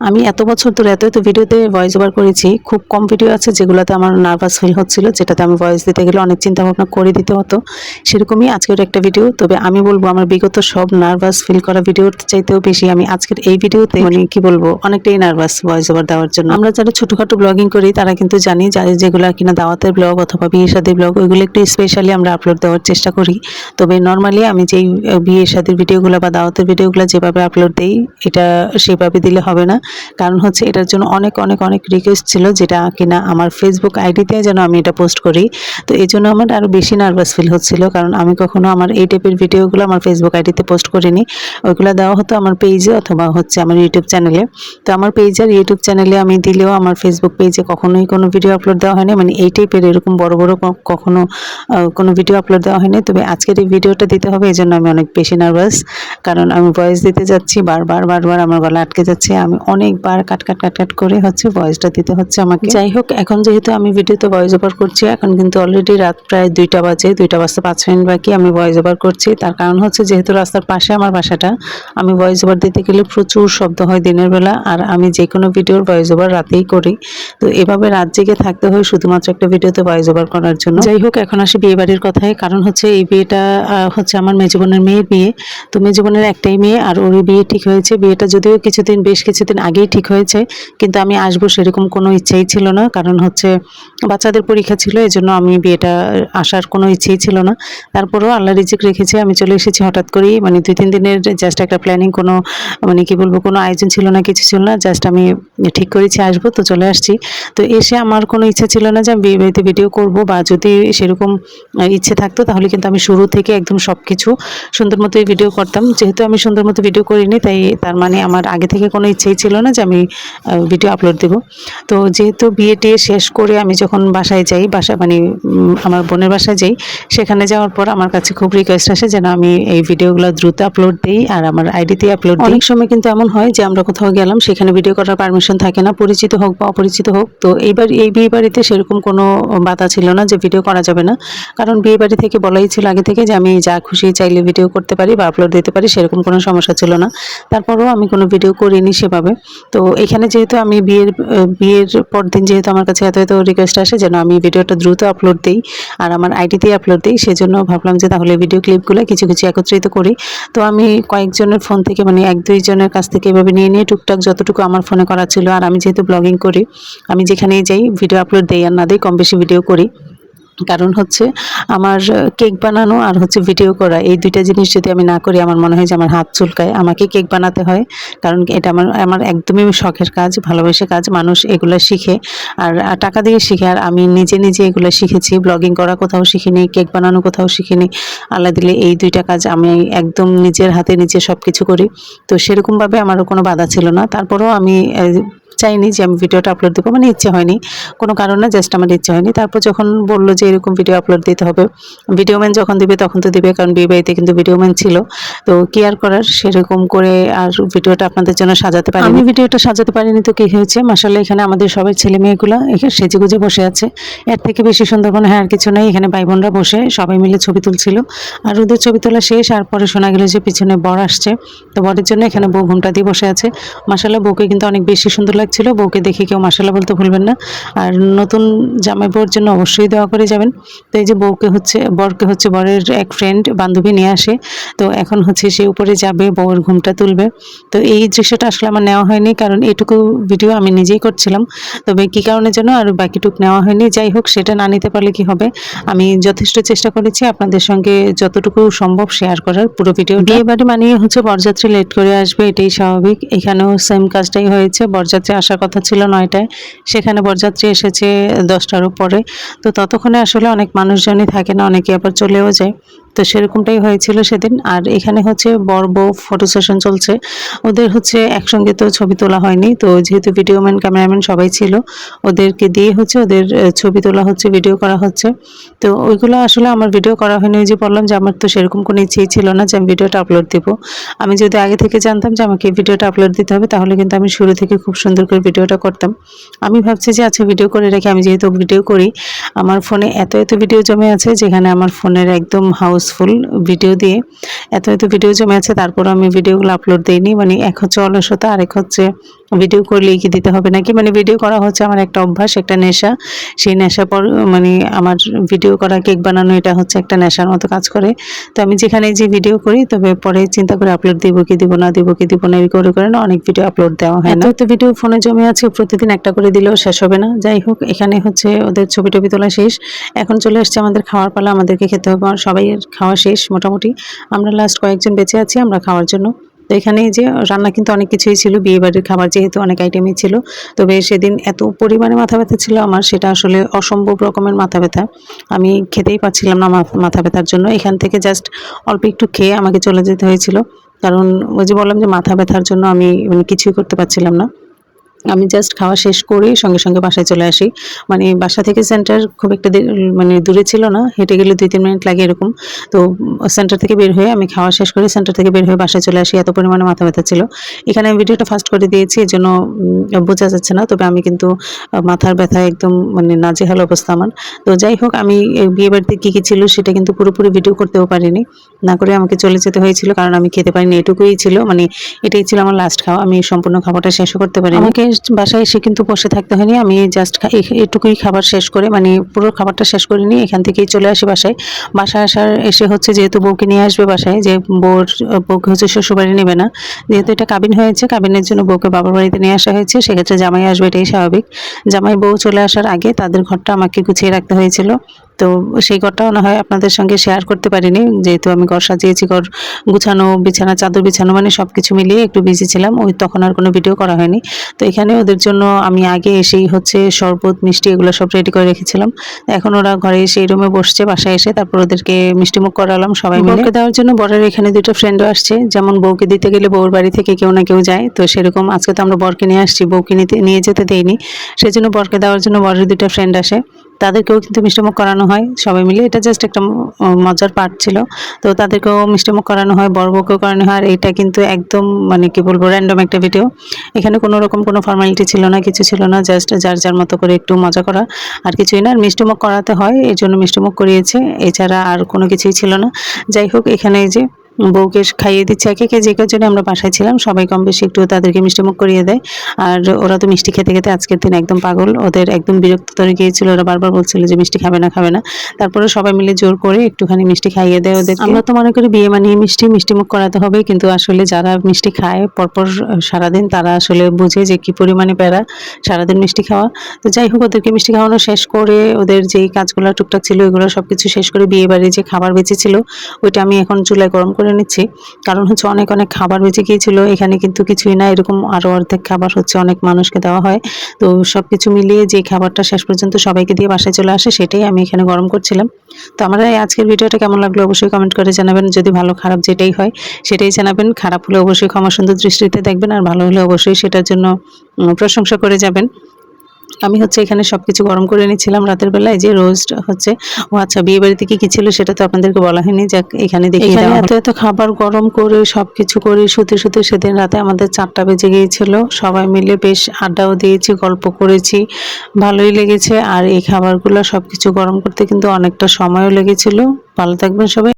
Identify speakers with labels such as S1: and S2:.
S1: আমি এত বছর ধরে এত এত ভিডিওতে ভয়েস ওভার করেছি, খুব কম ভিডিও আছে যেগুলোতে আমার নার্ভাস ফিল হচ্ছিল, যেটাতে আমি ভয়েস দিতে গেলে অনেক চিন্তা ভাবনা করে দিতে হতো। সেরকমই আজকের একটা ভিডিও তবে আমি বলব আমার বিগত সব নার্ভাস ফিল করা ভিডিওর চাইতেও বেশি আমি আজকের এই ভিডিওতে মানে কি বলব, অনেকটাই নার্ভাস ভয়েস ওভার দেওয়ার জন্য। আমরা যারা ছোটোখাটো ব্লগিং করি, তারা কিন্তু জানি যেগুলো কিনা দাওয়াতের ব্লগ অথবা বিয়ে শাদী ব্লগ ওইগুলো একটু স্পেশালি আমরা আপলোড দেওয়ার চেষ্টা করি। তবে নর্মালি আমি যেই বিয়ে শাদীর ভিডিওগুলো বা দাওয়াতের ভিডিওগুলো যেভাবে আপলোড দিই, এটা সেভাবে দিলে হবে না। কারণ হচ্ছে এটার জন্য অনেক অনেক অনেক রিকোয়েস্ট ছিল যেটা কিনা আমার ফেসবুক আইডিতে যেন আমি এটা পোস্ট করি। তো এই জন্য আমার আরও বেশি নার্ভাস ফিল হচ্ছিল কারণ আমি কখনো আমার এই টাইপের ভিডিওগুলো আমার ফেসবুক আইডিতে পোস্ট করিনি। ওইগুলো দেওয়া হতো আমার পেজে অথবা হচ্ছে আমার ইউটিউব চ্যানেলে তো আমার পেজ আর ইউটিউব চ্যানেলে আমি দিলেও আমার ফেসবুক পেজে কখনোই কোনো ভিডিও আপলোড দেওয়া হয়নি। মানে এই টাইপের এরকম বড় বড় কখনো কোনো ভিডিও আপলোড দেওয়া হয়নি। তবে আজকের এই ভিডিওটা দিতে হবে এই জন্য আমি অনেক বেশি নার্ভাস কারণ আমি ভয়েস দিতে যাচ্ছি, বারবার বারবার আমার গলা আটকে যাচ্ছে। আমি অনেকবার কাট কাট কাট কাট করে হচ্ছে ভয়েসটা দিতে হচ্ছে আমাকে। যাই হোক, এখন যেহেতু আমি ভিডিওতে ভয়েস ওভার করছি, এখন কিন্তু অলরেডি রাত প্রায় দুইটা বাজে, দুইটা বাজতে পাঁচ মিনিট বাকি আমি ভয়েস ওভার করছি। তার কারণ হচ্ছে যেহেতু রাস্তার পাশে আমার বাসাটা, আমি ভয়েস ওভার দিতে গেলে প্রচুর শব্দ হয় দিনের বেলা, আর আমি যে কোনো ভিডিওর ভয়েস ওভার রাতেই করি। তো এভাবে রাত জেগে থাকতে হয় শুধুমাত্র একটা ভিডিওতে ভয়েস ওভার করার জন্য। যাই হোক, এখন আসি বিয়ে বাড়ির কথায়। কারণ হচ্ছে এই বিয়েটা হচ্ছে আমার মেজবোনের মেয়ের বিয়ে। তো মেজবোনের একটাই মেয়ে, আর ওর বিয়ে ঠিক হয়েছে। বিয়েটা যদিও কিছুদিন, বেশ কিছুদিন আগেই ঠিক হয়েছে, কিন্তু আমি আসব সেরকম কোনো ইচ্ছেই ছিল না। কারণ হচ্ছে বাচ্চাদের পরীক্ষা ছিল এই জন্য আমি বিয়েটা আসার কোনো ইচ্ছেই ছিল না। তারপরেও আল্লাহ রিজিক রেখেছে, আমি চলে এসেছি হঠাৎ করেই। মানে দুই, তিন দিনের জাস্ট একটা প্ল্যানিং কোনো মানে কি বলব, কোনো আয়োজন ছিল না, কিছু ছিল না জাস্ট আমি ঠিক করেছি, আসব, তো চলে আসছি। তো এসে আমার কোনো ইচ্ছা ছিল না যে আমি বিয়ে বাড়িতে ভিডিও করব, বা যদি সেরকম ইচ্ছে থাকতো, তাহলে কিন্তু আমি শুরু থেকে একদম সব কিছু সুন্দর মতোই ভিডিও করতাম। যেহেতু আমি সুন্দর মতো ভিডিও করিনি, তাই তার মানে আমার আগে থেকে কোনো ইচ্ছেই ছিল না যে আমি ভিডিও আপলোড দেব। তো যেহেতু বিয়ে টিয়ে শেষ করে আমি যখন বাসায় যাই, বাসা মানে আমার বোনের বাসায় যাই, সেখানে যাওয়ার পর আমার কাছে খুব রিকোয়েস্ট আসে যেন আমি এই ভিডিওগুলো দ্রুত আপলোড দিই আর আমার আইডিতে আপলোড অনেক সময় কিন্তু এমন হয় যে আমরা কোথাও গেলাম, সেখানে ভিডিও করার পারমিশন থাকে না, পরিচিত হোক বা অপরিচিত হোক। তো এইবার, এই বিয়ে বাড়িতে সেরকম কোনো বাধা ছিল না যে ভিডিও করা যাবে না। কারণ বিয়ে বাড়ি থেকে বলাই ছিল আগে থেকে যে আমি যা খুশি চাইলে ভিডিও করতে পারি বা আপলোড দিতে পারি, সেরকম কোনো সমস্যা ছিল না। তারপরেও আমি কোনো ভিডিও করিনি সেভাবে। তো এখানে যেহেতু আমি বিয়ের বিয়ের পর দিন যেহেতু আমার কাছে এত এত রিকোয়েস্ট আসে, যেন আমি ভিডিওটা দ্রুত আপলোড দিই আর আমার আইডিতেই আপলোড দিই, সেজন্য ভাবলাম যে তাহলে ভিডিও ক্লিপগুলো কিছু কিছু একত্রিত করি। তো আমি কয়েকজনের ফোন থেকে মানে এক দুইজনের কাছ থেকে এভাবে নিয়ে নিয়ে টুকটাক যতটুকু আমার ফোনে করা ছিল, আর আমি যেহেতু ব্লগিং করি, আমি যেখানেই যাই ভিডিও আপলোড দিই আর না দিই কম বেশি ভিডিও করি। কারণ হচ্ছে আমার কেক বানানো আর হচ্ছে ভিডিও করা, এই দুইটা জিনিস যদি আমি না করি আমার মনে হয় যে আমার হাত চুলকায়। আমাকে কেক বানাতে হয়, কারণ এটা আমার আমার একদমই শখের কাজ, ভালোবেসে কাজ, মানুষ এগুলো শিখে আর টাকা দিয়ে শিখে। আর আমি নিজে নিজে এগুলো শিখেছি ব্লগিং করা কোথাও শিখিনি, কেক বানানো কোথাও শিখিনি। আল্লাহ দিলে এই দুইটা কাজ আমি একদম নিজের হাতে নিজে সব কিছু করি। তো সেরকমভাবে আমারও কোনো বাধা ছিল না। তারপরেও আমি চাইনি যে আমি ভিডিওটা আপলোড দেবো মানে ইচ্ছে হয়নি। কোনো কারণে জাস্ট আমার ইচ্ছে হয়নি। তারপর যখন বলল যে এরকম ভিডিও আপলোড দিতে হবে ভিডিও ম্যান যখন দিবে তখন তো দিবে, কারণ বিয়ে বাড়িতে কিন্তু ভিডিও ম্যান ছিল। তো কি আর করার সেরকম করে আর ভিডিওটা আপনাদের জন্য সাজাতে পারি আমি ভিডিওটা সাজাতে পারিনি তো কি হয়েছে? মাসাল্লাহ এখানে আমাদের সবাই ছেলে মেয়েগুলো এখানে সেজে গুজে বসে আছে। এর থেকে বেশি সুন্দর মনে হয় আর কিছু নেই। এখানে ভাই বোনরা বসে সবাই মিলে ছবি তুলছিল। আর ওদের ছবি তোলা শেষ, আর পরে শোনা গেল যে পিছনে বর আসছে। তো বরের জন্য এখানে বউ ঘুমটা দিয়ে বসে আছে। মাসাল্লাহ বউকে কিন্তু অনেক বেশি সুন্দর লাগছিল, বউকে দেখে কেউ মাসাল্লাহ বলতে ভুলবেন না। আর নতুন জামাই বউর জন্য অবশ্যই দেওয়া করে যাবেন। তো এই যে বউকে হচ্ছে, বরকে হচ্ছে বরের এক ফ্রেন্ড বান্ধবী নিয়ে আসে। তো এখন হচ্ছে সে উপরে যাবে, বউয়ের ঘুমটা তুলবে। তো এই দৃশ্যটা আসলে আমার নেওয়া হয়নি, কারণ এটুকু ভিডিও আমি নিজেই করছিলাম। তবে কী কারণের জন্য আর বাকিটুক নেওয়া হয়নি, যাই হোক, সেটা না নিতে পারলে কি হবে? আমি যথেষ্ট চেষ্টা করেছি আপনাদের সঙ্গে যতটুকু সম্ভব শেয়ার করার। পুরো ভিডিও বিয়ে বাড়ি মানিয়ে হচ্ছে বরযাত্রী লেট করে আসবে, এটাই স্বাভাবিক। এখানেও সেম কাজটাই হয়েছে, বরযাত্রী আসার কথা ছিল নয়টায়। সেখানে বরযাত্রী এসেছে দশটার উপরে। তো ততক্ষণে আসলে অনেক মানুষজনই থাকে না অনেকে আবার চলেও যায়। তো সেরকমটাই হয়েছিল সেদিন। আর এখানে হচ্ছে বর বউ ফটো সেশন চলছে। ওদের হচ্ছে একসঙ্গে তো ছবি তোলা হয়নি। তো যেহেতু ভিডিও ম্যান ক্যামেরাম্যান সবাই ছিল, ওদেরকে দিয়ে হচ্ছে ওদের ছবি তোলা হচ্ছে ভিডিও করা হচ্ছে। তো ওইগুলো আসলে আমার ভিডিও করা হয়নি ওই যে বললাম যে আমার তো সেরকম কোনো ইচ্ছেই ছিল না যে আমি ভিডিওটা আপলোড দেবো। আমি যদি আগে থেকে জানতাম যে আমাকে ভিডিওটা আপলোড দিতে হবে, তাহলে কিন্তু আমি শুরু থেকে খুব সুন্দর করে ভিডিওটা করতাম। আমি ভাবছি যে আচ্ছা ভিডিও করে রেখে আমি যেহেতু ভিডিও করি, আমার ফোনে এত এত ভিডিও জমে আছে যেখানে আমার ফোনের একদম হাউসফুল ভিডিও দিয়ে। এত এত ভিডিও জমে আছে তারপর আমি ভিডিওগুলো আপলোড দিইনি মানে এক হচ্ছে অলসতা, আরেক হচ্ছে ভিডিও করলে কি দিতে হবে নাকি? মানে ভিডিও করা হচ্ছে আমার একটা অভ্যাস, একটা নেশা। সেই নেশা পর মানে আমার ভিডিও করা কেক বানানো, এটা হচ্ছে একটা নেশার মতো কাজ করে। তো আমি যেখানে যে ভিডিও করি, তবে পরে চিন্তা করে আপলোড দিব কি দিব না, দিব কি দিব না এই করে করে না, অনেক ভিডিও আপলোড দেওয়া হয় না। তো ভিডিও ফোনে জমে আছে, প্রতিদিন একটা করে দিলেও শেষ হবে না। যাই হোক, এখানে হচ্ছে ওদের ছবি টবি তোলা শেষ। এখন চলে আসছে আমাদের খাওয়ার পালা, আমাদেরকে খেতে হবে। সবাই খাওয়া শেষ মোটামুটি। আমরা লাস্ট কয়েকজন বেঁচে আছি, আমরা খাওয়ার জন্য। এখানে যে রান্না কিন্তু অনেক কিছুই ছিল বিয়ে বাড়ির খাবার যেহেতু অনেক আইটেমই ছিল। তবে সেদিন এত পরিমাণে মাথা ব্যথা ছিল আমার, সেটা আসলে অসম্ভব রকমের মাথা ব্যথা আমি খেতেই পারছিলাম না মাথা ব্যথার জন্য। এখান থেকে জাস্ট অল্প একটু খেয়ে আমাকে চলে যেতে হয়েছিল। কারণ ওই যে বললাম যে মাথা ব্যথার জন্য আমি মানে কিছুই করতে পারছিলাম না। আমি জাস্ট খাওয়া শেষ করে সঙ্গে সঙ্গে বাসায় চলে আসি। মানে বাসা থেকে সেন্টার খুব একটা মানে দূরে ছিল না, হেঁটে গেলে দুই তিন মিনিট লাগে এরকম। তো সেন্টার থেকে বের হয়ে আমি খাওয়া শেষ করে সেন্টার থেকে বের হয়ে বাসায় চলে আসি, এত পরিমাণে মাথা ব্যথা ছিল। এখানে আমি ভিডিওটা ফাস্ট করে দিয়েছি, এই জন্য বোঝা যাচ্ছে না, তবে আমি কিন্তু মাথার ব্যথা একদম মানে নাজেহাল অবস্থা আমার। তো যাই হোক, আমি বিয়ে বাড়িতে কী কী ছিল সেটা কিন্তু পুরোপুরি ভিডিও করতেও পারিনি। না করে আমাকে চলে যেতে হয়েছিল, কারণ আমি খেতে পারিনি, এটুকুই ছিল। মানে এটাই ছিল আমার লাস্ট খাওয়া, আমি সম্পূর্ণ খাবারটা শেষও করতে পারিনি। আমাকে বাসায় এসে কিন্তু বসে থাকতে হয়নি। আমি জাস্ট এটুকুই খাবার শেষ করে মানে পুরো খাবারটা শেষ করে করিনি এখান থেকেই চলে আসি বাসায়। বাসায় আসার এসে হচ্ছে যেহেতু বউকে নিয়ে আসবে বাসায়, যে বউর, বউকে হচ্ছে শ্বশুরবাড়ি নেবে না। যেহেতু এটা কাবিন হয়েছে, কাবিনের জন্য বউকে বাবার বাড়িতে নিয়ে আসা হয়েছে, সেক্ষেত্রে জামাই আসবে এটাই স্বাভাবিক। জামাই বউ চলে আসার আগে তাদের ঘরটা আমাকে গুছিয়ে রাখতে হয়েছিল। তো সেই ঘরটাও না হয় আপনাদের সঙ্গে শেয়ার করতে পারিনি। যেহেতু আমি ঘর সাজিয়েছি, ঘর গুছানো, বিছানা, চাদর বিছানো মানে সব কিছু মিলিয়ে একটু বিজি ছিলাম, ওই তখন আর কোনো ভিডিও করা হয়নি। তো এখানে ওদের জন্য আমি আগে এসেই হচ্ছে শরবত, মিষ্টি এগুলো সব রেডি করে রেখেছিলাম। এখন ওরা ঘরে এসে এই রুমে বসছে, বাসায় এসে তারপর ওদেরকে মিষ্টিমুখ করালাম, সবাই মিলে। দেওয়ার জন্য বরের এখানে দুটো ফ্রেন্ডও আসছে, যেমন বউকে দিতে গেলে বউর বাড়ি থেকে কেউ না কেউ যায়। তো সেরকম আজকে তো আমরা বরকে নিয়ে আসছি, বউকে নিতে, নিয়ে যেতে দেইনি। সেজন্য বরকে দেওয়ার জন্য বরের দুটো ফ্রেন্ড আসে। তাদেরকেও কিন্তু মিষ্টিমুখ করানো হয়, সবাই মিলে। এটা জাস্ট একটা মজার পার্ট ছিল। তো তাদেরকেও মিষ্টিমুখ করানো হয় বড় বউকেও করানো হয়। আর এটা কিন্তু একদম মানে কি বলব র্যান্ডম একটা ভিডিও এখানে কোনো রকম কোনো ফর্মালিটি ছিল না, কিছু ছিল না জাস্ট যার যার মতো করে একটু মজা করা। আর কিছুই না, আর মিষ্টিমুখ করাতে হয় এই জন্য মিষ্টিমুখ করিয়েছে। এছাড়া আর কোনো কিছুই ছিল না। যাই হোক, এখানে এই যে বউকে খাইয়ে দিচ্ছে একে একে যে জন্য আমরা বাসায় ছিলাম, সবাই কম বেশি একটু তাদেরকে মিষ্টিমুখ করিয়ে দেয়। আর ওরা তো মিষ্টি খেতে খেতে আজকের দিন একদম পাগল। ওদের একদম বিরক্ত ধরে গিয়েছিল, ওরা বারবার বলছিল যে মিষ্টি খাবে না খাবে না। তারপরে সবাই মিলে জোর করে একটুখানি মিষ্টি খাইয়ে দেয় ওদের আমরা তো মনে করি বিয়ে মানিয়ে মিষ্টি মিষ্টি মুখ করাতে হবে, কিন্তু আসলে যারা মিষ্টি খায়, পরপর সারাদিন তারা আসলে বুঝে যে কি পরিমাণে প্যারা সারাদিন মিষ্টি খাওয়া। তো যাই হোক, ওদেরকে মিষ্টি খাওয়ানো শেষ করে ওদের যেই কাজগুলো টুকটাক ছিল এগুলো সব কিছু শেষ করে বিয়ে বাড়ি যে খাবার বেঁচেছিল, ওইটা আমি এখন চুলায় গরম করে নিচ্ছি। কারণ হচ্ছে অনেক অনেক খাবার বেঁচে গিয়েছিল। এখানে কিন্তু কিছুই না, এরকম আরও অর্ধেক খাবার হচ্ছে অনেক মানুষকে দেওয়া হয়। তো সব কিছু মিলিয়ে যে খাবারটা শেষ পর্যন্ত সবাইকে দিয়ে বাসায় চলে আসে, সেটাই আমি এখানে গরম করছিলাম। তো আমার এই আজকের ভিডিওটা কেমন লাগল অবশ্যই কমেন্ট করে জানাবেন। যদি ভালো, খারাপ যেটাই হয়, সেটাই জানাবেন। খারাপ হলে অবশ্যই ক্ষমা সুন্দর দৃষ্টিতে দেখবেন। আর ভালো হলে অবশ্যই সেটার জন্য প্রশংসা করে যাবেন। আমি হচ্ছে এখানে সবকিছু গরম করে নিয়েছিলাম রাতের বেলায় যে রোস্ট হচ্ছে। ও আচ্ছা বিয়ে বাড়িতে কি কি ছিল সেটা তো আপনাদেরকে বলা হয়নি যাক এখানে দেখি এত এত খাবার গরম করে সব কিছু করে শুতে শুতে সেদিন রাতে আমাদের চারটা বেজে গিয়েছিল। সবাই মিলে বেশ আড্ডাও দিয়েছি গল্প করেছি ভালোই লেগেছে। আর এই খাবারগুলো সব কিছু গরম করতে কিন্তু অনেকটা সময়ও লেগেছিল। ভালো থাকবেন সবাই।